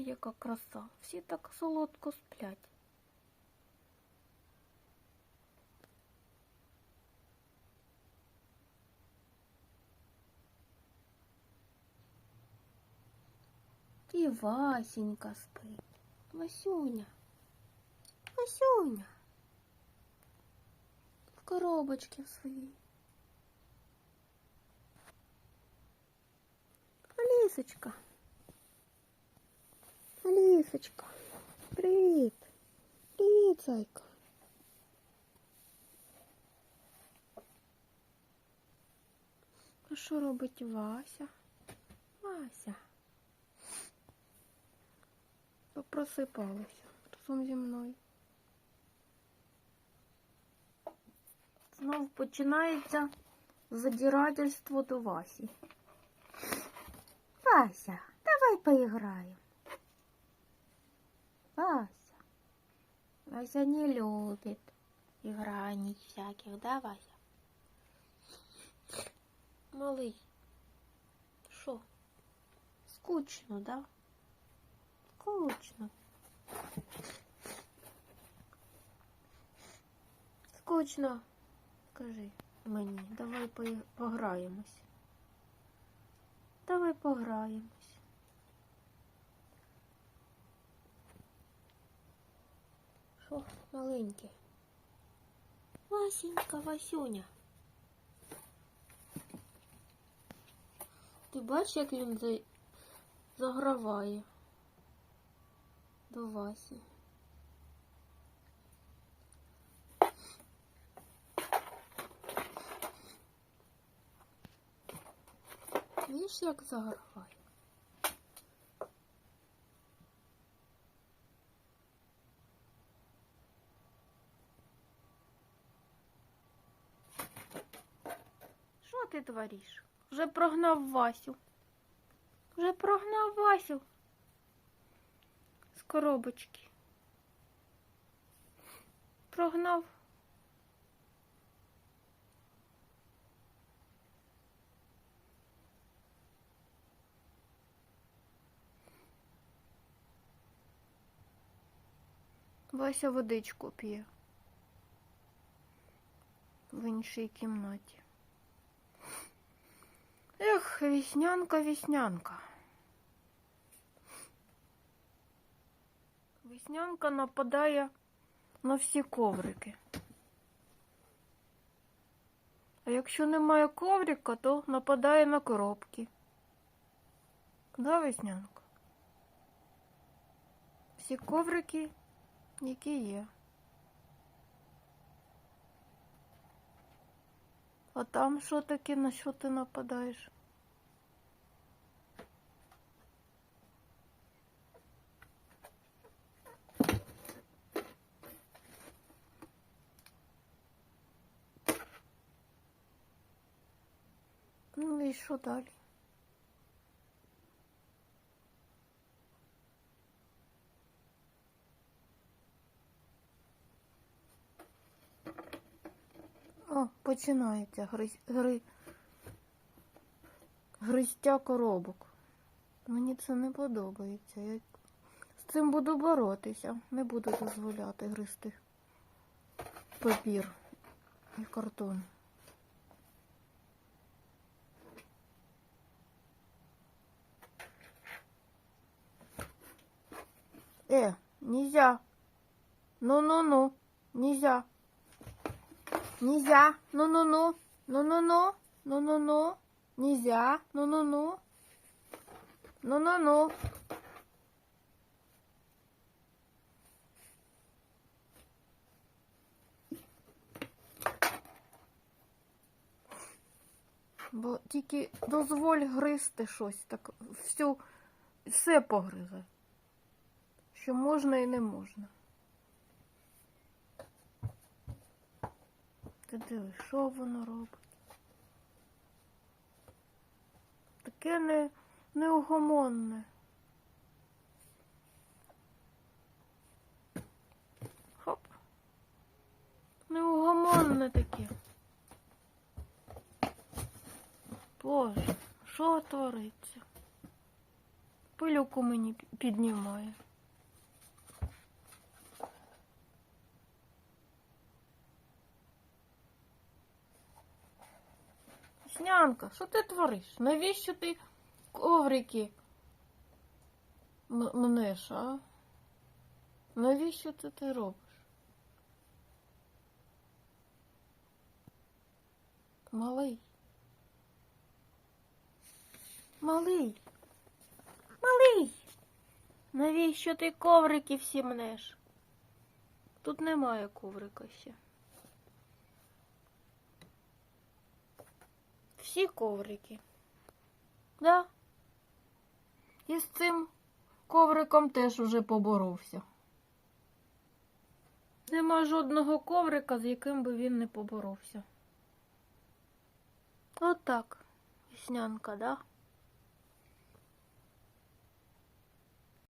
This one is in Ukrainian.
Ой, яка краса. Всі так солодко сплять. І Васенька спить. Васюня. Васюня. В коробочці в своїй. Алісочка. Алісочка. Привіт. Привіт, зайка. А що робить Вася? Вася. Просипалася разом зі мною. Знов починається задирательство до Васі. Вася, давай поиграем. Вася. Вася не любит играний всяких, да, Вася? Малый, шо? Скучно, да? Скучно. Скучно. Скажи мені, давай пограємось. Давай пограємось. Що, маленький? Васенька, Васюня. Ти бачиш, як він за... заграває до Васі? Видиш, як заграває? Що ти твориш? Вже прогнав Васю. Вже прогнав Васю з коробочки. Прогнав. Вася водичку п'є в іншій кімнаті. Веснянка, веснянка. Веснянка нападає на всі коврики. А якщо немає коврика, то нападає на коробки. Да, веснянка? Всі коврики, які є. А там що таке, на що ти нападаєш? І що далі? О, починається гриз, гри, гристя коробок. Мені це не подобається. Я з цим буду боротися. Не буду дозволяти гризти папір і картон. Э, нельзя. Ну-ну-ну, нельзя. Нельзя. Ну-ну-ну. Ну-ну-ну. Ну-ну-ну. Нельзя. Ну-ну-ну. Ну-ну-ну. Бо тільки дозволь гризти щось, так всю, все погризе. Що можна і не можна. Ти диви, що воно робить? Таке не, неугомонне. Хоп. Неугомонне таке. Боже, що твориться? Пилюку мені піднімає. Снянка, що ти твориш? Навіщо ти коврики мнеш, а? Навіщо це ти робиш? Малий. Малий. Малий. Навіщо ти коврики всі мнеш? Тут немає коврика ще. Всі коврики. Да? І з цим ковриком теж уже поборовся. Нема жодного коврика, з яким би він не поборовся. Отак, веснянка, да?